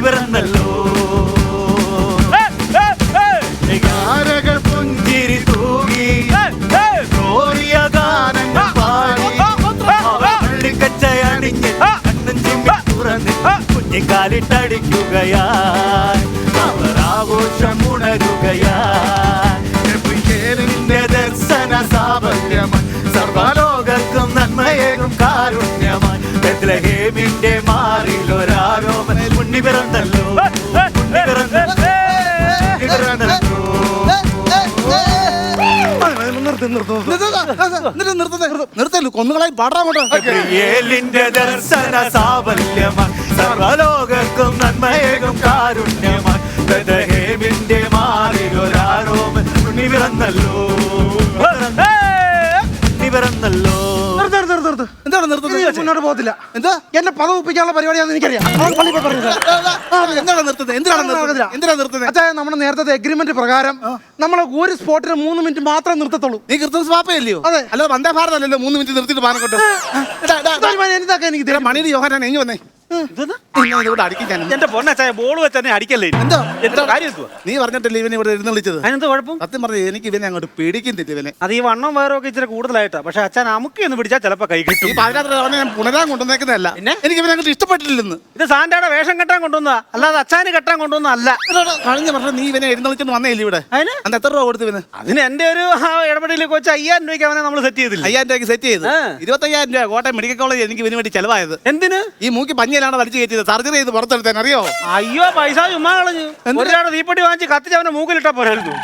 വേണ്ടി പിറന്നല്ലോ ികാരകൾ ദർശന സാഫല്യമായി സർവലോകർക്കും നന്മയേകും കാരുണ്യമായി. ബദ്രഹേമിന്റെ ഉണ്ണി പിറന്നല്ലോ ഉണ്ണി പിറന്നല്ലോ പിറന്നല്ലോ കൊന്നുകളായി പാടാൻ കൊണ്ട് ദർശന സാഫല്യമായി സർവലോകർക്കും നന്മയേകും മാറിൽ ഒരാരോമൻ ഉണ്ണി പിറന്നല്ലോ പിറന്നല്ലോ നിർത്ത്. നിർത്ത് നിർത്ത് നിർത്ത്. എന്താണ് നിർത്തുന്നത് മുന്നോട്ട് പോകത്തില്ല. എന്താ? എന്നെ പദം ഒപ്പിക്കാനുള്ള പരിപാടിയാണെന്ന് എനിക്കറിയാം. എന്താണ് നിർത്തുന്നത്? എന്തിനാണ് നിർത്തുന്നത്? നിർത്തുന്നത്? അച്ഛാ നമ്മുടെ നേരത്തെ എഗ്രിമെന്റ് പ്രകാരം നമ്മൾ ഒരു സ്പോട്ടിന് മൂന്ന് മിനിറ്റ് മാത്രം നിർത്തത്തുള്ളൂ. നീ ക്രിസ്മസ് പാപ്പയല്ലയോ അതെ. അല്ല വന്ദേ ഭാരത് അല്ലല്ലോ മൂന്ന് മിനിറ്റ് നിർത്തിയിട്ട് പാനക്കോട്ട് എന്താ എനിക്ക് തരും മണിയുടെ യോഹനാണ് എങ്ങി വന്നേ? ഇവിടെ അടിക്കും ഞാൻ എന്റെ പൊന്നച്ചായ ബോൾ വെച്ച് തന്നെ അടിക്കല്ലേ. എന്താ? എന്താ? കാര്യം എന്തുവാ? നീ പറഞ്ഞിട്ടില്ല ഇവനെ ഇവിടെ ഇരുന്ന് വിളിച്ചത്? അതിനെന്താ കുഴപ്പം? സത്യം പറഞ്ഞു എനിക്ക് ഇവനെ അങ്ങോട്ട് പേടിക്കുന്നില്ല ഇവനെ. അത് ഈ വണ്ണം വയറൊക്കെ ഇച്ചിരി കൂടുതലായിട്ടാ. പക്ഷെ അച്ഛൻ അമുക്കി ഒന്ന് പിടിച്ചാൽ ചിലപ്പോ കൈ ഈ കിട്ടും പാതിരാത്രി അവനെ ഞാൻ പുണരാൻ കൊണ്ടുവന്നേക്കുന്നതല്ല. പിന്നെ? എനിക്ക് ഇവനെ അങ്ങോട്ട് ഇഷ്ടപ്പെട്ടില്ലെന്ന് ഇത് സാന്റയുടെ വേഷം കെട്ടാൻ കൊണ്ടുവന്നതാ. അല്ലാതെ അച്ഛന് കെട്ടാൻ കൊണ്ടുവന്ന അല്ല എടാ, കഴിഞ്ഞ വർഷം നീ ഇവനെ എഴുന്നള്ളിച്ചോണ്ട് വന്നേയില്ല ഇവിടെ? അതിന്? അന്ന് എത്ര രൂപ കൊടുത്തു ഇവന്? അതിന് എന്റെ ഒരു ആ, ഇടപെടലിലേക്ക് വെച്ച് അയ്യായിരം രൂപയ്ക്ക് അവനെ നമ്മൾ സെറ്റ് ചെയ്തില്ല? അയ്യായിരം രൂപയ്ക്ക് സെറ്റ് ചെയ്ത്. ആ. ഇരുപത്തയ്യായിരം രൂപ കോട്ടയം മെഡിക്കൽ കോളേജ് എനിക്ക് ഇവന് വേണ്ടി ചെലവായത്. എന്തിന്? ഈ മൂക്കി പഞ്ഞിലാണ് വലിച്ചു കയറ്റിയത് സർജറി ചെയ്ത് പുറത്തെടുത്താൻ അറിയോ അയ്യോ പൈസ ചുമ്മാ കളഞ്ഞു ഒരാളെ തീപ്പെട്ടി വാങ്ങി കത്തിച്ച് അവന്റെ മൂക്കിലിട്ടാ പോരായിരുന്നു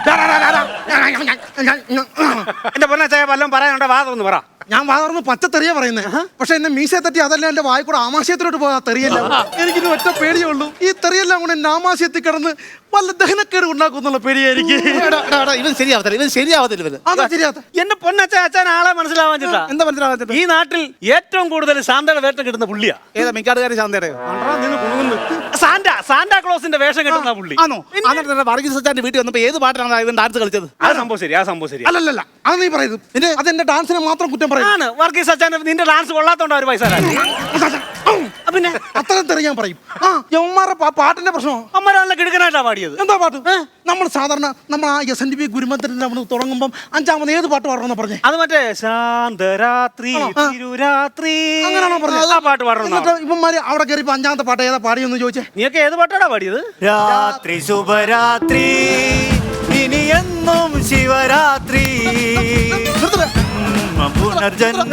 എന്റെ പൊന്നച്ചായ വല്ലതും പറയാനുണ്ടോ വാദം ഒന്ന് പറ ഞാൻ വളർന്ന് പച്ചത്തെറിയ പറയുന്നത് പക്ഷെ എന്നെ മീശയെ തട്ടി അതല്ല എന്റെ വായിക്കൂടെ ആമാശയത്തിലോട്ട് പോകാ തെറിയല്ല. എനിക്ക് ഇത് ഒറ്റ പേടിയേ ഉള്ളൂ. ഈ തെറിയെല്ലാം കൂടെ എന്റെ ആമാശയത്തിൽ കിടന്ന് വല്ല ദഹനക്കേട് ഉണ്ടാക്കുന്നുള്ള പേടിയായിരിക്കും. എടാ, എടാ, എടാ, ഇവൻ ശരിയാവത്തില്ല ഇവൻ ശരിയാവത്തില്ല ഇവൻ അതാ ശരിയാത്ത എന്റെ പൊന്നച്ചായ അച്ഛൻ ആളെ മനസ്സിലാവാൻ ചേട്ടാ എന്താ മനസ്സിലാവാത്തില്ല ഈ നാട്ടിൽ ഏറ്റവും കൂടുതൽ സാന്തയുടെ വേഷം കിട്ടുന്ന പുള്ളിയാ. ഏതാ മിക്കാടുകാരി ശാന്തയുടെയോ കണ്ടറാ നിന്ന് കുണുങ്ങുന്നു. സാന്റ സാന്റാ ക്ലോസിന്റെ വേഷം കിട്ടുന്ന പുള്ളി. ആണോ അന്നിട്ട് വർഗീസ് സച്ചാന്റെ വീട്ടിൽ വന്നപ്പോ ഏത് പാട്ടാണ് ഇവൻ ഡാൻസ് കളിച്ചത്? ആ സംഭവം ശരി ആ സംഭവം ശരി. അല്ലല്ലല്ല അത് നീ പറയുന്നത്. അതെന്റെ ഡാൻസിനെ മാത്രം കുറ്റം പറയും. ആണ്. വർഗീസ് അച്ഛൻ നിന്റെ ഡാൻസ് കൊള്ളാത്തോണ്ട് ഒരു പൈസ തരാൻ. ആ, പിന്നെ? അത്രയും തെറി ഞാൻ പറയും. ആ യവന്മാരുടെ പാ- പാട്ടിന്റെ പ്രശ്നമോ? അമ്മരാളിനെ കിടക്കനായിട്ടാ പാടിയത്. എന്താ പാട്ട്? നമ്മൾ സാധാരണ നമ്മൾ ആ എസ് എൻ ഡി പി ഗുരുമന്ത്രിന്റെ അവിടെ തുടങ്ങുമ്പം അഞ്ചാമത് ഏത് പാട്ട് പാടണമെന്ന് പറഞ്ഞേ? അത് മറ്റേ ശാന്തരാത്രി തിരുരാത്രി. അങ്ങനെയാണോ പറഞ്ഞത്? ആ പാട്ട് പാടണം എന്നിട്ട് ഇവന്മാര് അവിടെ കയറിയപ്പോ അഞ്ചാമത്തെ പാട്ട് ഏതാ പാടിയെന്ന് ചോദിച്ചേ? നീയൊക്കെ ഏത് പാട്ടാടാ പാടിയത്? രാത്രി ശുഭരാത്രി ഇനി എന്നും ശിവരാത്രി. പുനർജന്മം.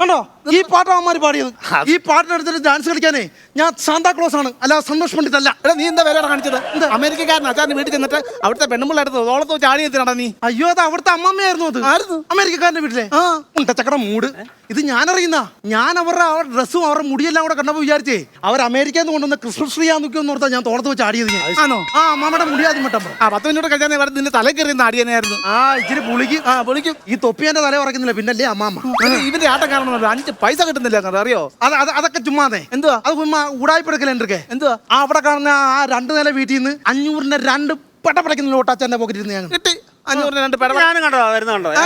കണ്ടോ? ഈ പാട്ട് അവന്മാര് പാടിയത് ഈ പാട്ടിനെടുത്തിട്ട് ഡാൻസ് കളിക്കാനേ ഞാൻ സാന്താക്ലോസ് ആണ്. അല്ല സന്തോഷ് പണ്ഡിത് അല്ല എടാ നീ എന്താ വേറെ കാണിച്ചത്? അമേരിക്കക്കാരൻ അച്ഛന്റെ വീട്ടിൽ ചെന്നിട്ട് അവിടുത്തെ പെണ്ണുമ്പിള്ളടുത്ത് ഓളത്തോ ചാടി എത്തിനാടാ നീ. അയ്യോ അത് അവിടുത്തെ അമ്മമ്മയായിരുന്നു അത്. ആയിരുന്നു? അമേരിക്കക്കാരന്റെ വീട്ടിലെ. ആ. ഉണ്ടച്ചക്കട മൂട്. ഇത് ഞാൻ അറിയുന്ന ഞാൻ അവരുടെ അവരുടെ ഡ്രസ്സും അവരുടെ മുടിയെല്ലാം കൂടെ കണ്ടപ്പോ വിചാരിച്ചേ അവർ അമേരിക്കയിൽ നിന്ന് കൊണ്ടുവന്ന ക്രിസ്മസ് ട്രീ ആന്ന് ഓർത്താ ഞാൻ തോളത്ത് വെച്ച് ആടിയത് ഞാൻ. ആണോ? ആ അമ്മമ്മയുടെ മുടിയാതി മട്ടം ആ പത്ത് മിനിറ്റ് കഴിഞ്ഞാൽ നിന്റെ തല കയറി ആടിയനായിരുന്നു ആ ഇച്ചിരി പുളിക്ക്. ആ പുളിക്കും. ഈ തൊപ്പി എന്റെ തല ഉറക്കുന്നില്ല പിന്നല്ലേ അമ്മാമ്മ? അമ്മാമ ഇവന്റെ ആട്ടം കാരണം അഞ്ച് പൈസ കിട്ടുന്നില്ല അറിയോ? അത് അത് അതൊക്കെ ചുമ്മാതെ. എന്തുവാ? അത് ചുമ്മാ ഉടായ്പെടുക്കല എന്റെ എന്തുവാ? ആ അവിടെ കാണുന്ന ആ രണ്ട് നില വീട്ടിൽ നിന്ന് അഞ്ഞൂറിന്റെ രണ്ട് പെട്ടപ്പടയ്ക്കുന്ന ലോട്ടാച്ചന്റെ പോക്കറ്റിൽ നിന്ന് ഞാൻ. കിട്ടി. അഞ്ഞൂറിന് രണ്ട് പെട ഞാനും കണ്ടോ വരുന്ന കണ്ടോ ആ?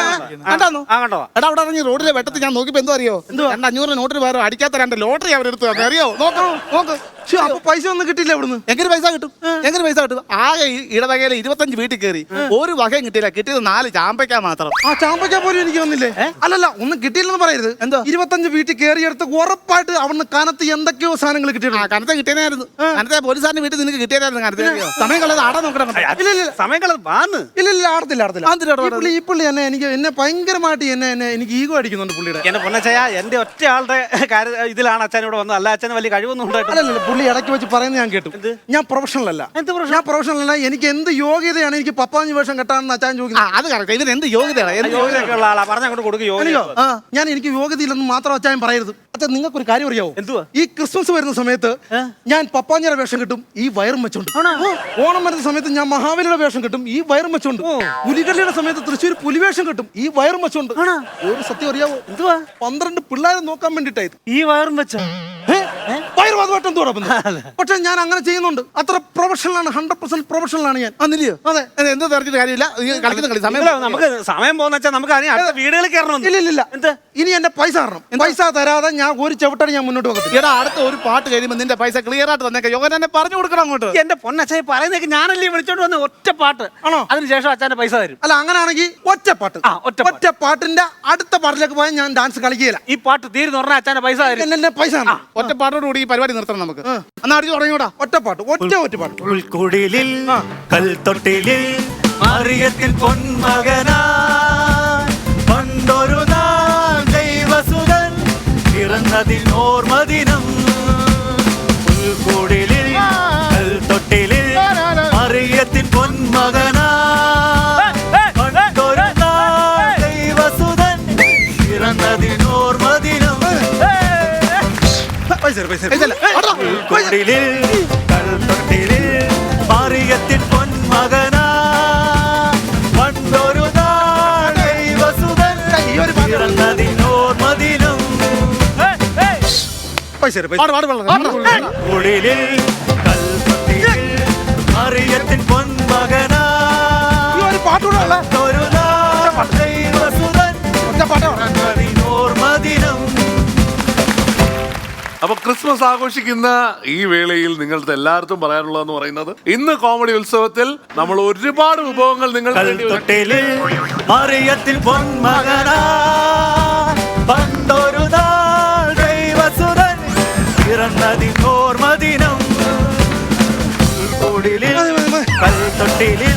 കണ്ടോ എടാ അവിടെ ഇറങ്ങി റോഡിലെ വെട്ടത്തിൽ ഞാൻ നോക്കിയപ്പോ എന്തോ അറിയോ? രണ്ട് അഞ്ഞൂറ് നോട്ടിന് പകരം അടിക്കാത്ത രണ്ട് ലോട്ടറി അവരെടുത്തു അറിയോ? നോക്കൂ നോക്ക്. അപ്പൊ പൈസ ഒന്നും കിട്ടില്ല ഇവിടുന്ന്. എങ്ങനെ പൈസ കിട്ടും? എങ്ങനെ പൈസ കിട്ടും? ആകെ ഈ ഇടവകയിൽ ഇരുപത്തഞ്ച് വീട്ടിൽ കയറി ഒരു വകയും കിട്ടിയില്ല. കിട്ടിയത് നാല് ചാമ്പയ്ക്ക മാത്രം. ആ ചാമ്പയ്ക്ക പോലും എനിക്ക് വന്നില്ലേ? അല്ലല്ല ഒന്നും കിട്ടിയില്ലെന്ന് പറയരുത്. എന്തോ? ഇരുപത്തഞ്ച് വീട്ടിൽ കയറിയെടുത്ത് ഉറപ്പായിട്ട് അവിടുന്ന് കനത്ത് എന്തൊക്കെയോ സാധനങ്ങൾ ആ കിട്ടിയിട്ടുണ്ട് കനത്തെ കിട്ടിയതായിരുന്നു. കനത്തെ പോലീസാരുടെ വീട്ടിൽ നിനക്ക് കിട്ടിയതായിരുന്നു കനത്തെ സമയം കളയത് ആടാ നോക്കണം ഇല്ല ഇല്ല സമയം കളത് വാന്ന്. ഇല്ല ഇല്ല ആടത്തില്ല ആടത്തില്ല. ഈ പുള്ളി എന്നെ എനിക്ക് എന്നെ ഭയങ്കരമായിട്ട് എന്നെ എന്നെ എനിക്ക് ഈഗോ അടിക്കുന്നുണ്ട് പുള്ളിയുടെ. എന്നെ പൊന്നച്ചയ എന്റെ ഒറ്റ ആളുടെ കാര്യ ഇതിലാണ് അച്ഛൻ ഇവിടെ വന്നത്. അല്ല അച്ഛന് വലിയ കഴിവൊന്നും ഉണ്ടായിട്ടില്ല. അല്ലല്ല പുള്ളി ഇടയ്ക്ക് വെച്ച് പറയുന്നത് ഞാൻ കേട്ടു. ഞാൻ പ്രൊഫഷണൽ അല്ല. എന്ത് ഞാൻ പ്രൊഫഷണൽ അല്ല. എനിക്ക് എന്ത് യോഗ്യതയാണ്? എനിക്ക് പപ്പാഞ്ച് വേഷം കെട്ടാണെന്ന് അച്ഛൻ ചോദിക്കുന്നത് അത് കറക്റ്റ് ഇവൻ എന്ത് യോഗ്യതയാണ്? ഞാൻ എനിക്ക് യോഗ്യതയില്ലെന്ന് മാത്രം അച്ഛൻ പറയരുത്. അച്ഛൻ നിങ്ങൾക്ക് ഒരു കാര്യം അറിയാവോ? എന്തുവാ? ഈ ക്രിസ്മസ് വരുന്ന സമയത്ത് ഞാൻ പപ്പാഞ്ഞയുടെ വേഷം കിട്ടും ഈ വയറും വെച്ചോണ്ട്. ഓണം വരുന്ന സമയത്ത് ഞാൻ മഹാബലിയുടെ വേഷം കിട്ടും ഈ വയറും വെച്ചോണ്ട്. പുലികളിയുടെ സമയത്ത് തൃശ്ശൂർ പുലിവേഷം കിട്ടും ഈ വയറും വെച്ചോണ്ട്. ഒരു സത്യം അറിയാവോ? എന്തുവാ? പന്ത്രണ്ട് പിള്ളേരെ നോക്കാൻ വേണ്ടിട്ടായത് ഈ വയറും വെച്ച? വയറുവാദമായിട്ട് എന്തോ പക്ഷെ ഞാൻ അങ്ങനെ ചെയ്യുന്നുണ്ട്. അത്ര പ്രൊഫഷണൽ ആണ് ഹൺഡ്രഡ് പെർസെന്റ് പ്രൊഫഷണൽ ആണ് ഞാൻ. അന്നില്ലയോ അതെ. എന്ത് തെരഞ്ഞിട്ട് കാര്യമില്ല. നീ കളിക്കുന്ന കളി. സമയം നമുക്ക് സമയം പോകുന്ന വെച്ചാൽ നമുക്ക് അതിന് അടുത്ത വീടുകളിൽ കയറണം ഇല്ല ഇല്ല ഇല്ല. എന്ത്? ഇനി എന്റെ പൈസ തരണം. പൈസ തരാതെ ഞാൻ ഒരു ചവിട്ടാണ് ഞാൻ മുന്നോട്ട് വെക്കുന്നത് എടാ അടുത്ത ഒരു പാട്ട് കഴിയുമ്പോൾ നിന്റെ പൈസ ക്ലിയർ ആയിട്ട് തന്നേക്കാം. യോഗ തന്നെ പറഞ്ഞു കൊടുക്കണം അങ്ങോട്ട്. എന്റെ പൊന്നച്ചായി പറയുന്നേക്ക് ഞാനല്ലേ വിളിച്ചോണ്ട് വന്ന? ഒറ്റ പാട്ട്. ആണോ? അതിനുശേഷം അച്ഛന്റെ പൈസ തരും. അല്ല അങ്ങനെയാണെങ്കിൽ ഒറ്റ പാട്ട്. ഒറ്റ പാട്ട്. ഒറ്റ പാട്ടിന്റെ അടുത്ത പാട്ടിലേക്ക് പോയാൽ ഞാൻ ഡാൻസ് കളിക്കുകയില്ല. ഈ പാട്ട് തീരുന്ന പറഞ്ഞാൽ അച്ഛന്റെ പൈസ തരും. എന്നെ എന്നെ പൈസ ഒറ്റ പാട്ടോടുകൂടി ഈ ഈ പരിപാടി നിർത്തണം നമുക്ക്. എന്നാ അടിച്ചു തുടങ്ങിയോടാ. ഒറ്റപ്പാട്ട് ഒറ്റ ഒറ്റപ്പാട്ട് ഉൾക്കുടിലിൽ കൽത്തൊട്ടിലിൽ മറിയത്തിൽ പൊന്മകനാ. പണ്ടൊരു നാൾ ദൈവസുതൻ പിറന്നതിൽ ഓർമ്മദിനം പൈസ പൈസ. കുടിലിൽ കൽത്തൊട്ടിലിൽ മാറിയത്തിൻ പൊന്മകനാ പണ്ടൊരു പാട് കുടിലിൽ കൽത്തൊട്ടിലിൽ മാറിയത്തിൻ പൊന്മകനാ പാട്ടുകൂടെ ഒരു ദൈവസുതൻ പാട്ടാ. അപ്പൊ ക്രിസ്മസ് ആഘോഷിക്കുന്ന ഈ വേളയിൽ നിങ്ങളുടെ എല്ലാവർക്കും പറയാനുള്ളതെന്ന് പറയുന്നത് ഇന്ന് കോമഡി ഉത്സവത്തിൽ നമ്മൾ ഒരുപാട് വിഭവങ്ങൾ നിങ്ങൾക്ക്. കൽത്തൊട്ടിലിൽ മറിയത്തിൽ പണ്ടൊരു പിറന്നതിൻ ഓർമ്മദിനം. കൽത്തൊട്ടിലിൽ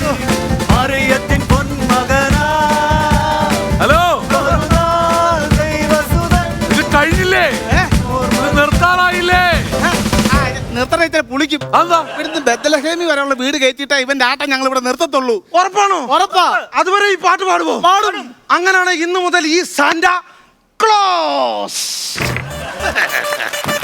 അതെന്താ ഇവിടുന്ന് ബദലഹേമി വരെയുള്ള വീട് കയറ്റിയിട്ടാ ഇവന്റെ ആട്ടം ഞങ്ങൾ ഇവിടെ നിർത്തത്തുള്ളൂ. ഉറപ്പാണോ? ഉറപ്പാ. അതുവരെ ഈ പാട്ട് പാടുവോ? പാടും. അങ്ങനെയാണ് ഇന്ന് മുതൽ ഈ സാന്റ ക്ലോസ്.